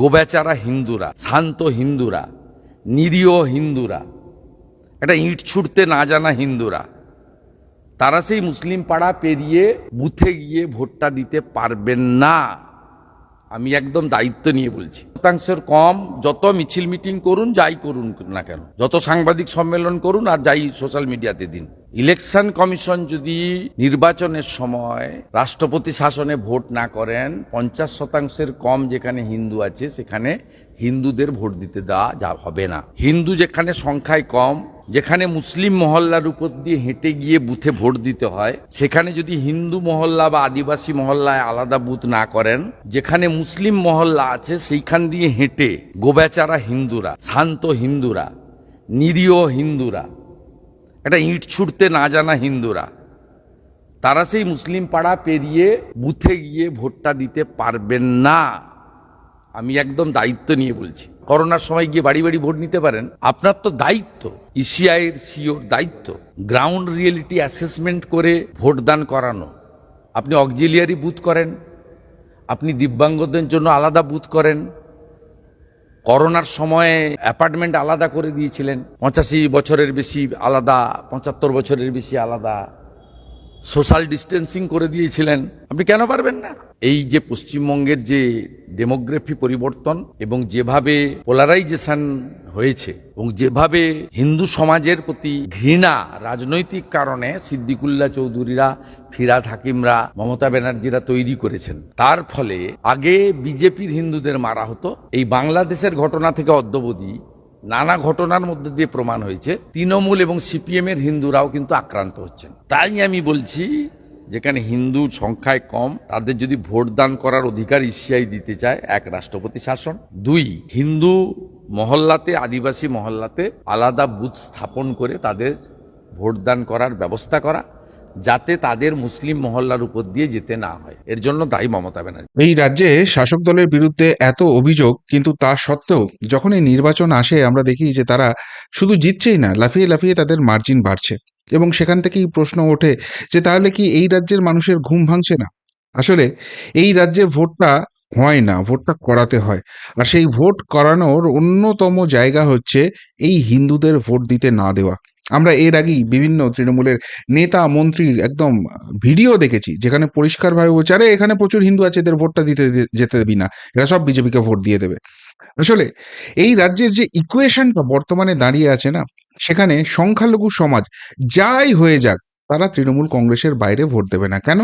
গোবেচারা হিন্দুরা, শান্ত হিন্দুরা, নিরীহ হিন্দুরা, একটা ইট ছুটতে না জানা হিন্দুরা, তারা সেই মুসলিম পাড়া পেরিয়ে বুথে গিয়ে ভোটটা দিতে পারবেন না। আমি একদম দায়িত্ব নিয়ে বলছি। শতাংশের কম যত মিছিল মিটিং করুন, যাই করুন না কেন, যত সাংবাদিক সম্মেলন করুন আর যাই সোশ্যাল মিডিয়াতে দিন। ইলেকশন কমিশন যদি নির্বাচনের সময় রাষ্ট্রপতি শাসনে ভোট না করেন, পঞ্চাশ শতাংশের কম যেখানে হিন্দু আছে, সেখানে হিন্দুদের ভোট দিতে দেওয়া যা হবে না। হিন্দু যেখানে সংখ্যায় কম, যেখানে মুসলিম মহল্লার উপর দিয়ে হেঁটে গিয়ে বুথে ভোট দিতে হয়, সেখানে যদি হিন্দু মহল্লা বা আদিবাসী মহল্লায় আলাদা বুথ না করেন, যেখানে মুসলিম মহল্লা আছে, সেইখান দিয়ে হেঁটে গোবেচারা হিন্দুরা, শান্ত হিন্দুরা, নিরীহ হিন্দুরা একটা ইট ছুটতে না জানা হিন্দুরা। তারা সেই মুসলিম পাড়া পেরিয়ে বুথে গিয়ে ভোটটা দিতে পারবেন না। আমি একদম দায়িত্ব নিয়ে বলছি। করোনার সময় গিয়ে বাড়ি বাড়ি ভোট নিতে পারেন? আপনার তো দায়িত্ব। ইসিআই এর সিওর দায়িত্ব। গ্রাউন্ড রিয়েলিটি অ্যাসেসমেন্ট করে ভোটদান করানো। আপনি অক্সিলিয়ারি বুথ করেন। আপনি দিব্যাঙ্গদের জন্য আলাদা বুথ করেন। করোনার সময়ে অ্যাপার্টমেন্ট আলাদা করে দিয়েছিলেন। পঁচাশি বছরের বেশি আলাদা পঁচাত্তর বছরের বেশি আলাদা। সোশ্যাল ডিস্টেন্সিং করে দিয়েছিলেন। আপনি কেন পারবেন না? এই যে পশ্চিমবঙ্গের যে ডেমোগ্রাফি পরিবর্তন এবং যেভাবে পোলারাইজেশন হয়েছে এবং যেভাবে হিন্দু সমাজের প্রতি ঘৃণা রাজনৈতিক কারণে সিদ্দিকুল্লা চৌধুরীরা, ফিরাদ হাকিমরা, মমতা ব্যানার্জিরা তৈরি করেছেন, তার ফলে আগে বিজেপির হিন্দুদের মারা হতো। এই বাংলাদেশের ঘটনা থেকে অদ্যবধি নানা ঘটনার মধ্যে দিয়ে প্রমাণ হয়েছে। তৃণমূল এবং সিপিএম এর হিন্দুরাও কিন্তু আক্রান্ত হচ্ছেন। তাই আমি বলছি, যেখানে হিন্দু সংখ্যায় কম, তাদের যদি ভোট দান করার অধিকার ইসিআই দিতে চায়, এক রাষ্ট্রপতি শাসন। দুই, হিন্দু মহল্লাতে, আদিবাসী মহল্লাতে আলাদা বুথ স্থাপন করে তাদের ভোটদান করার ব্যবস্থা করা। যাতে তাদের মুসলিম মহল্লার উপর দিয়ে যেতে না হয়। এর জন্য দায়ী মমতা ব্যানার্জি। এই রাজ্যে শাসক দলের বিরুদ্ধে এত অভিযোগ, কিন্তু তা সত্ত্বেও যখন এই নির্বাচন আসে, আমরা দেখি যে তারা শুধু জিতছেই না, লাফিয়ে লাফিয়ে তাদের মার্জিন বাড়ছে। এবং সেখান থেকেই প্রশ্ন ওঠে যে তাহলে কি এই রাজ্যের মানুষের ঘুম ভাঙছে না? আসলে এই রাজ্যে ভোটটা হয় না, ভোটটা করাতে হয়। আর সেই ভোট করানোর অন্যতম জায়গা হচ্ছে এই হিন্দুদের ভোট দিতে না দেওয়া। আমরা এর আগেই বিভিন্ন তৃণমূলের নেতা, মন্ত্রীর একদম ভিডিও দেখেছি, যেখানে পরিষ্কারভাবে বলছে, আরে, এখানে প্রচুর হিন্দু আছে, এদের ভোটটা দিতে যেতে দেবি না। এরা সব বিজেপিকে ভোট দিয়ে দেবে। আসলে এই রাজ্যের যে ইকুয়েশনটা বর্তমানে দাঁড়িয়ে আছে না, সেখানে সংখ্যালঘু সমাজ যাই হয়ে যাক, তারা তৃণমূল কংগ্রেসের বাইরে ভোট দেবে না। কেন?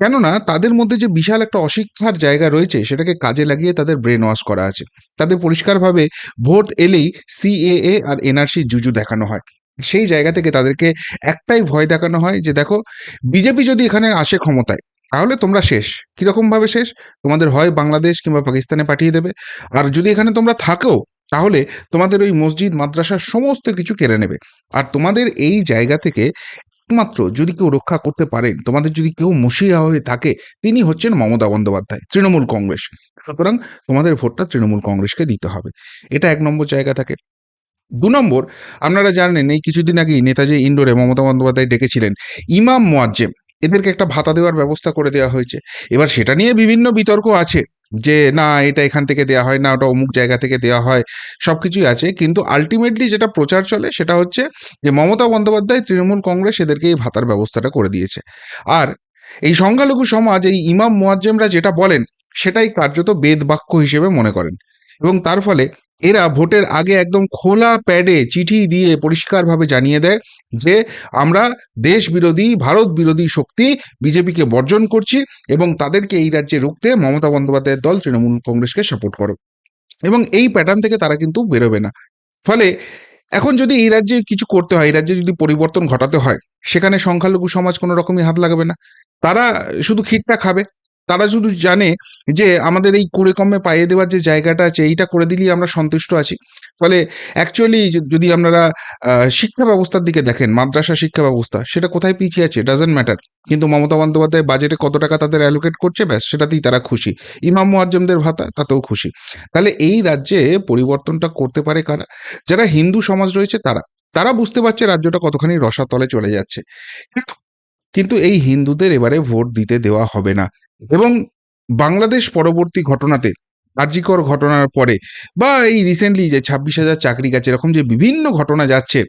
কেননা তাদের মধ্যে যে বিশাল একটা অশিক্ষার জায়গা রয়েছে, সেটাকে কাজে লাগিয়ে তাদের ব্রেন ওয়াশ করা আছে। তাদের পরিষ্কারভাবে ভোট এলেই সিএএ আর এনআরসি জুজু দেখানো হয়। সেই জায়গা থেকে তাদেরকে একটাই ভয় দেখানো হয় যে, দেখো, বিজেপি যদি এখানে আসে ক্ষমতায়, তাহলে তোমরা শেষ। কীরকম ভাবে শেষ? তোমাদের হয় বাংলাদেশ কিংবা পাকিস্তানে পাঠিয়ে দেবে। আর যদি এখানে তোমরা থাকো, তাহলে তোমাদের ওই মসজিদ, মাদ্রাসার সমস্ত কিছু কেড়ে নেবে। আর তোমাদের এই জায়গা থেকে একমাত্র যদি কেউ রক্ষা করতে পারেন তোমাদের যদি কেউ মসিয়া হয়ে থাকে, তিনি হচ্ছেন মমতা বন্দ্যোপাধ্যায়, তৃণমূল কংগ্রেস। সুতরাং তোমাদের ভোটটা তৃণমূল কংগ্রেসকে দিতে হবে। এটা এক নম্বর জায়গা থাকে। দু নম্বর, আপনারা জানেন এই কিছুদিন আগেই নেতাজি ইন্ডোরে মমতা বন্দ্যোপাধ্যায় ডেকেছিলেন ইমাম মোয়াজ্জেম। এদেরকে একটা ভাতা দেওয়ার ব্যবস্থা করে দেওয়া হয়েছে। এবার সেটা নিয়ে বিভিন্ন বিতর্ক আছে যে, না, এটা এখান থেকে দেওয়া হয় না, ওটা অমুক জায়গা থেকে দেওয়া হয় সব কিছুই আছে। কিন্তু আলটিমেটলি যেটা প্রচার চলে সেটা হচ্ছে যে, মমতা বন্দ্যোপাধ্যায় তৃণমূল কংগ্রেস এদেরকে এই ভাতার ব্যবস্থাটা করে দিয়েছে। আর এই সংখ্যালঘু সমাজ, এই ইমাম মোয়াজ্জেমরা যেটা বলেন, সেটাই কার্যত বেদ বাক্য হিসেবে মনে করেন। এবং তার ফলে এরা ভোটের আগে একদম খোলা প্যাডে চিঠি দিয়ে পরিষ্কারভাবে জানিয়ে দেয় যে আমরা দেশ বিরোধী, ভারত বিরোধী শক্তি বিজেপিকে বর্জন করছি এবং তাদেরকে এই রাজ্যে রুখতে মমতা বন্দ্যোপাধ্যায়ের দল, তৃণমূল কংগ্রেসকে সাপোর্ট করো। এবং এই প্যাটার্ন থেকে তারা কিন্তু বেরোবে না। ফলে এখন যদি এই রাজ্যে কিছু করতে হয়, এই রাজ্যে যদি পরিবর্তন ঘটাতে হয়, সেখানে সংখ্যালঘু সমাজ কোনো রকমই হাত লাগাবে না। তারা শুধু খিটটা খাবে। তারা শুধু জানে যে আমাদের এই কুড়ে কমে পাইয়ে দেওয়ার যে জায়গাটা আছে, এইটা করে দিলেই আমরা সন্তুষ্ট আছি। ফলে অ্যাকচুয়ালি যদি আপনারা শিক্ষা ব্যবস্থার দিকে দেখেন, মাদ্রাসা শিক্ষা ব্যবস্থা, সেটা কোথায় পিছিয়ে আছে? ডাজেন্ট ম্যাটার কিন্তু মমতা বন্দ্যোপাধ্যায় বাজেটে কত টাকা তাদের অ্যালোকেট করছে, ব্যাস, সেটাতেই তারা খুশি। ইমাম মুয়াজ্জমদের ভাতা, তাতেও খুশি। তাহলে এই রাজ্যে পরিবর্তনটা করতে পারে কারা? যারা হিন্দু সমাজ রয়েছে, তারা। তারা বুঝতে পারছে রাজ্যটা কতখানি রসাতলে চলে যাচ্ছে। কিন্তু কিন্তু এই হিন্দুদের এবারে ভোট দিতে দেওয়া হবে না। এবং বাংলাদেশ পরবর্তী ঘটনাতে কার্যকর ঘটনার পরে বা এই রিসেন্টলি যে ছাব্বিশ হাজার চাকরি গেছে এরকম যে বিভিন্ন ঘটনা যাচ্ছে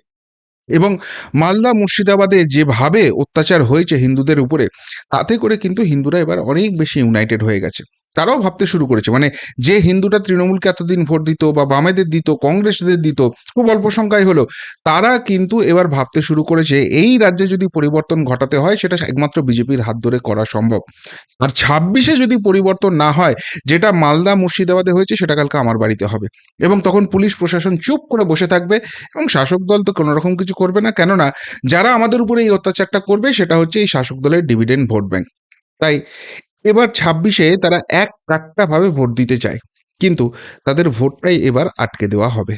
এবং মালদা মুর্শিদাবাদে যেভাবে অত্যাচার হয়েছে হিন্দুদের উপরে, তাতে করে কিন্তু হিন্দুরা এবার অনেক বেশি ইউনাইটেড হয়ে গেছে। তারাও ভাবতে শুরু করেছে। মানে যে হিন্দুটা তৃণমূলকে এতদিন ভোট দিত বা বামেদের দিত, কংগ্রেসদের দিত, খুব অল্প সংখ্যায় হলো, তারা কিন্তু এবার ভাবতে শুরু করেছে, এই রাজ্যে যদি পরিবর্তন ঘটাতে হয়, সেটা একমাত্র বিজেপির হাত ধরে করা সম্ভব। আর ছাব্বিশে যদি পরিবর্তন না হয়, যেটা মালদা, মুর্শিদাবাদে হয়েছে, সেটা কালকে আমার বাড়িতে হবে। এবং তখন পুলিশ প্রশাসন চুপ করে বসে থাকবে, এবং শাসক দল তো কোনো রকম কিছু করবে না, কেননা যারা আমাদের উপরে এই অত্যাচারটা করবে, সেটা হচ্ছে এই শাসক দলের ডিভিডেন্ড ভোট ব্যাংক তাই এবার ছাব্বিশে তারা এক কাট্টা ভাবে ভোট দিতে চায়। কিন্তু তাদের ভোটটাই এবার আটকে দেওয়া হবে।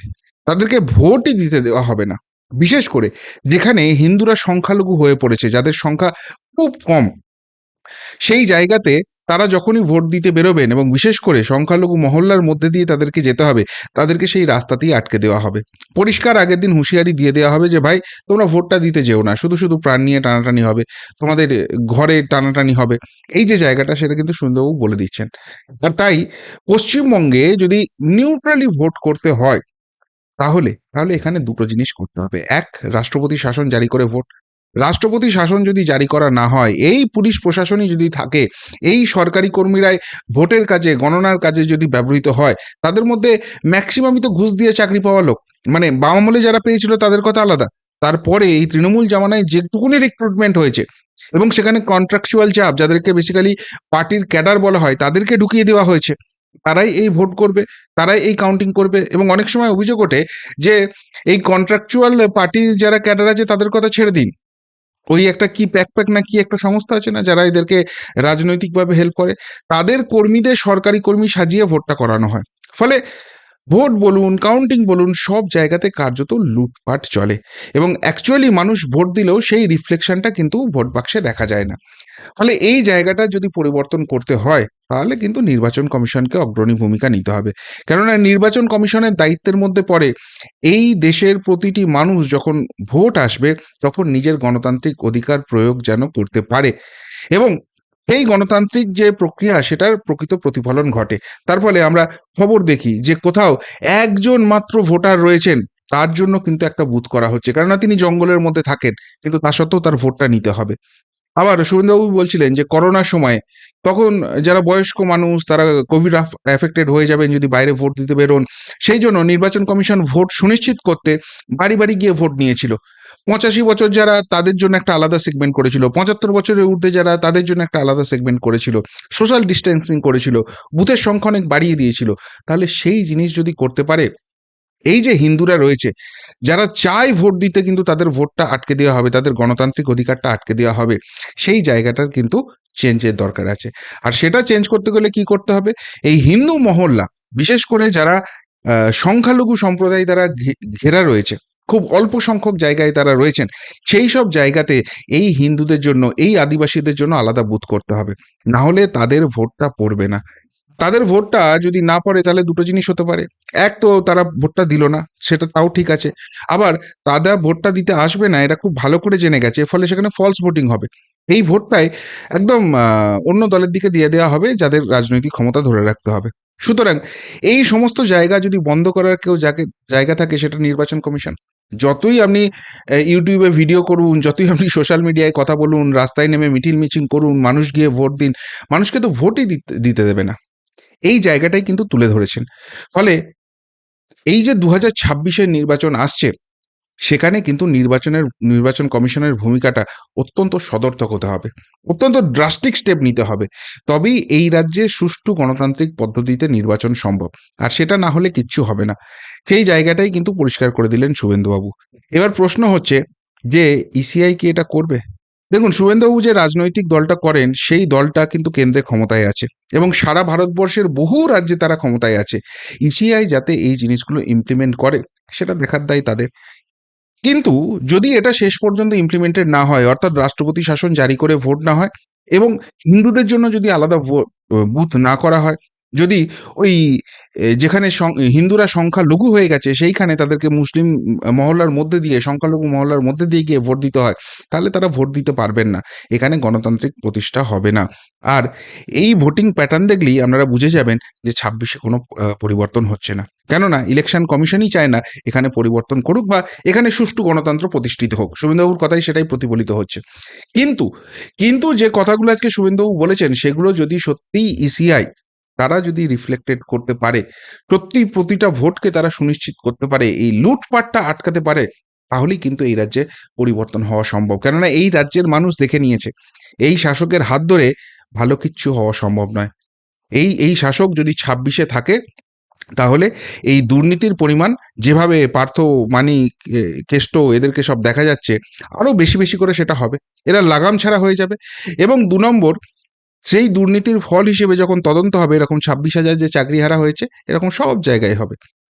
তাদেরকে ভোটই দিতে দেওয়া হবে না। বিশেষ করে যেখানে হিন্দুরা সংখ্যালঘু হয়ে পড়েছে, যাদের সংখ্যা খুব কম, সেই জায়গাতে তারা যখনই ভোট দিতে বেরোবেন এবং বিশেষ করে সংখ্যালঘু মহল্লার মধ্যে দিয়ে তাদেরকে যেতে হবে, তাদেরকে সেই রাস্তাতেই আটকে দেওয়া হবে। পরিষ্কার আগের দিন হুঁশিয়ারি দিয়ে দেওয়া হবে যে, ভাই, তোমরা ভোটটা দিতে যেও না, শুধু শুধু প্রাণ নিয়ে টানাটানি হবে, তোমাদের ঘরে টানাটানি হবে। এই যে জায়গাটা, সেটা কিন্তু সুন্দরবাবু বলে দিচ্ছেন। আর তাই পশ্চিমবঙ্গে যদি নিউট্রালি ভোট করতে হয়, তাহলে তাহলে এখানে দুটো জিনিস করতে হবে। এক, রাষ্ট্রপতি শাসন জারি করে ভোট। রাষ্ট্রপতি শাসন যদি জারি করা না হয়, এই পুলিশ প্রশাসনই যদি থাকে, এই সরকারি কর্মীরাই ভোটের কাজে, গণনার কাজে যদি ব্যবহৃত হয়, তাদের মধ্যে ম্যাক্সিমামই তো ঘুষ দিয়ে চাকরি পাওয়া লোক। মানে বাম আমলে যারা পেয়েছিল তাদের কথা আলাদা। তারপরে এই তৃণমূল জামানায় যেটুকুনি রিক্রুটমেন্ট হয়েছে, এবং সেখানে কন্ট্রাকচুয়াল চাপ, যাদেরকে বেসিক্যালি পার্টির ক্যাডার বলা হয়, তাদেরকে ঢুকিয়ে দেওয়া হয়েছে। তারাই এই ভোট করবে, তারাই এই কাউন্টিং করবে, এবং অনেক সময় অভিযোগ ওঠে যে, এই কন্ট্রাকচুয়াল পার্টির যারা ক্যাডার আছে তাদের কথা ছেড়ে দিন। ওই একটা কি প্যাক প্যাক না কি একটা সংস্থা আছে না যারা এদেরকে রাজনৈতিকভাবে হেল্প করে? তাদের কর্মীদের সরকারি কর্মী সাজিয়ে ভোটটা করানো হয়। ফলে ভোট বলুন কাউন্টিং বলুন, সব জায়গাতে কার্যত লুটপাট চলে। এবং অ্যাকচুয়ালি মানুষ ভোট দিলেও সেই রিফ্লেকশনটা কিন্তু ভোট বাক্সে দেখা যায় না। ফলে এই জায়গাটা যদি পরিবর্তন করতে হয়, তাহলে কিন্তু নির্বাচন কমিশনকে অগ্রণী ভূমিকা নিতে হবে। কেননা নির্বাচন কমিশনের দায়িত্বের মধ্যে পড়ে এই দেশের প্রতিটি মানুষ যখন ভোট আসবে, তখন নিজের গণতান্ত্রিক অধিকার প্রয়োগ যেন করতে পারে। এবং এই গণতান্ত্রিক যে প্রক্রিয়া, সেটার প্রকৃত প্রতিফলন ঘটে। তার ফলে আমরা খবর দেখি যে কোথাও একজন মাত্র ভোটার রয়েছেন, তার জন্য কিন্তু একটা বুথ করা হচ্ছে। কেননা তিনি জঙ্গলের মধ্যে থাকেন, কিন্তু তা সত্ত্বেও তার ভোটটা নিতে হবে। আবার শুভেন্দুবাবু বলছিলেন যে করোনার সময় তখন যারা বয়স্ক মানুষ, তারা কোভিড এফেক্টেড হয়ে যাবেন যদি বাইরে ভোট দিতে বেরোন। সেই জন্য নির্বাচন কমিশন ভোট সুনিশ্চিত করতে বাড়ি বাড়ি গিয়ে ভোট নিয়েছিল। পঁচাশি বছর যারা তাদের জন্য একটা আলাদা সেগমেন্ট করেছিল, পঁচাত্তর বছরের ঊর্ধ্বে যারা তাদের জন্য একটা আলাদা সেগমেন্ট করেছিল সোশ্যাল ডিস্টেন্সিং করেছিল, বুথের সংখ্যা অনেক বাড়িয়ে দিয়েছিল, তাহলে সেই জিনিস যদি করতে পারে, এই যে হিন্দুরা রয়েছে, যারা চায় ভোট দিতে কিন্তু তাদের ভোটটা আটকে দেওয়া হবে, তাদের গণতান্ত্রিক অধিকারটা আটকে দেওয়া হবে, সেই জায়গাটার কিন্তু চেঞ্জের দরকার আছে। আর সেটা চেঞ্জ করতে গেলে কি করতে হবে? এই হিন্দু মহল্লা, বিশেষ করে যারা সংখ্যালঘু সম্প্রদায় দ্বারা ঘেরা রয়েছে খুব অল্প সংখ্যক জায়গায় তারা রয়েছেন। সেই সব জায়গাতে এই হিন্দুদের জন্য, এই আদিবাসীদের জন্য আলাদা বুথ করতে হবে। না হলে তাদের ভোটটা পড়বে না। তাদের ভোটটা যদি না পড়ে, তাহলে দুটো জিনিস হতে পারে। এক তো তারা ভোটটা দিল না, সেটা তাও ঠিক আছে। আবার তারা ভোটটা দিতে আসবে না এটা খুব ভালো করে জেনে গেছে ফলে সেখানে ফলস ভোটিং হবে। এই ভোটটাই একদম অন্য দলের দিকে দিয়ে দেওয়া হবে, যাদের রাজনৈতিক ক্ষমতা ধরে রাখতে হবে। সুতরাং এই সমস্ত জায়গা যদি বন্ধ করার কেউ যাকে, জায়গা থাকে, সেটা নির্বাচন কমিশন। যতই আপনি ইউটিউবে ভিডিও করুন, যতই আপনি সোশ্যাল মিডিয়ায় কথা বলুন, রাস্তায় নেমে মিটিং মিচিং করুন, মানুষ গিয়ে ভোট দিন, মানুষকে তো ভোটই দিতে- দেবে না। এই জায়গাটাই কিন্তু তুলে ধরেছেন। ফলে এই যে দু হাজার নির্বাচন আসছে সেখানে কিন্তু নির্বাচনের, নির্বাচন কমিশনের ভূমিকাটা অত্যন্ত সদর্থক হতে হবে। অত্যন্ত ড্রাস্টিক স্টেপ নিতে হবে। তবেই এই রাজ্যে সুষ্ঠু গণতান্ত্রিক পদ্ধতিতে নির্বাচন সম্ভব। আর সেটা না হলে কিচ্ছু হবে না। সেই জায়গাটাই কিন্তু পরিষ্কার করে দিলেন শুভেন্দুবাবু। এবার প্রশ্ন হচ্ছে যে ইসিআই কি এটা করবে? দেখুন, শুভেন্দুবাবু যে রাজনৈতিক দলটা করেন, সেই দলটা কিন্তু কেন্দ্রে ক্ষমতায় আছে। এবং সারা ভারতবর্ষের বহু রাজ্যে তারা ক্ষমতায় আছে। ইসিআই যাতে এই জিনিসগুলো ইমপ্লিমেন্ট করে, সেটা দেখার দায় তাদের। কিন্তু যদি এটা শেষ পর্যন্ত ইমপ্লিমেন্টেড না হয়, অর্থাৎ রাষ্ট্রপতি শাসন জারি করে ভোট না হয়, এবং হিন্দুদের জন্য যদি আলাদা বুথ না করা হয় যদি ওই যেখানে হিন্দুরা সংখ্যালঘু হয়ে গেছে, সেইখানে তাদেরকে মুসলিম মহল্লার মধ্যে দিয়ে, সংখ্যালঘু মহল্লার মধ্যে দিয়ে গিয়ে ভোট দিতে হয়, তাহলে তারা ভোট দিতে পারবেন না। এখানে গণতান্ত্রিক প্রতিষ্ঠা হবে না। আর এই ভোটিং প্যাটার্ন দেখলেই আপনারা বুঝে যাবেন যে ছাব্বিশে কোনো পরিবর্তন হচ্ছে না। কেননা ইলেকশন কমিশনই চায় না এখানে পরিবর্তন করুক বা এখানে সুষ্ঠু গণতন্ত্র প্রতিষ্ঠিত হোক। শুভেন্দুবাবুর কথাই সেটাই প্রতিফলিত হচ্ছে। কিন্তু কিন্তু যে কথাগুলো আজকে শুভেন্দুবাবু বলেছেন, সেগুলো যদি সত্যিই ইসিআই তারা যদি রিফ্লেক্টেড করতে পারে সত্যি প্রতিটা ভোটকে তারা সুনিশ্চিত করতে পারে, এই লুটপাটটা আটকাতে পারে, তাহলেই কিন্তু এই রাজ্যে পরিবর্তন হওয়া সম্ভব। কেননা এই রাজ্যের মানুষ দেখে নিয়েছে, এই শাসকের হাত ধরে ভালো কিচ্ছু হওয়া সম্ভব নয়। এই এই শাসক যদি ছাব্বিশে থাকে, তাহলে এই দুর্নীতির পরিমাণ যেভাবে পার্থ মানি কেষ্ট এদেরকে সব দেখা যাচ্ছে, আরও বেশি বেশি করে সেটা হবে। এরা লাগাম ছাড়া হয়ে যাবে। এবং দু নম্বর সেই দুর্নীতির ফল হিসেবে যখন তদন্ত হবে, এরকম ছাব্বিশ হাজার যে চাকরি হারা হয়েছে, এরকম সব জায়গায় হবে।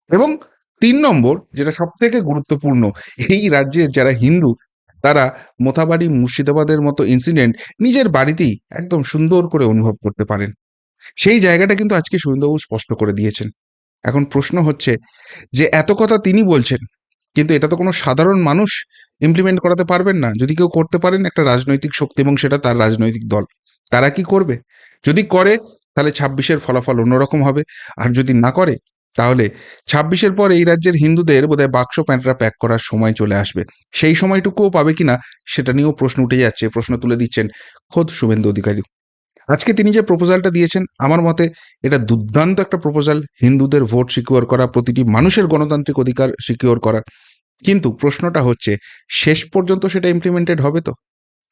এবং তিন নম্বর, যেটা সব থেকে গুরুত্বপূর্ণ, এই রাজ্যের যারা হিন্দু, তারা মোথাবাড়ি মুর্শিদাবাদের মতো ইনসিডেন্ট নিজের বাড়িতেই একদম সুন্দর করে অনুভব করতে পারেন। সেই জায়গাটা কিন্তু আজকে সুন্দরবাবু স্পষ্ট করে দিয়েছেন। এখন প্রশ্ন হচ্ছে যে, এত কথা তিনি বলছেন, কিন্তু এটা তো কোনো সাধারণ মানুষ ইমপ্লিমেন্ট করাতে পারবেন না। যদি কেউ করতে পারেন একটা রাজনৈতিক শক্তি এবং সেটা তার রাজনৈতিক দল। তারা কি করবে? যদি করে, তাহলে ছাব্বিশের ফলাফল অন্যরকম হবে। আর যদি না করে, তাহলে ছাব্বিশের পর এই রাজ্যের হিন্দুদের বোধহয় বাক্স প্যান্টরা প্যাক করার সময় চলে আসবে। সেই সময়টুকুও পাবে কিনা, সেটা নিয়েও প্রশ্ন উঠে যাচ্ছে। প্রশ্ন তুলে দিচ্ছেন খোদ শুভেন্দু অধিকারী। আজকে তিনি যে প্রপোজালটা দিয়েছেন, আমার মতে এটা দুর্দান্ত একটা প্রপোজাল হিন্দুদের ভোট সিকিউর করা, প্রতিটি মানুষের গণতান্ত্রিক অধিকার সিকিউর করা। কিন্তু প্রশ্নটা হচ্ছে, শেষ পর্যন্ত সেটা ইমপ্লিমেন্টেড হবে তো?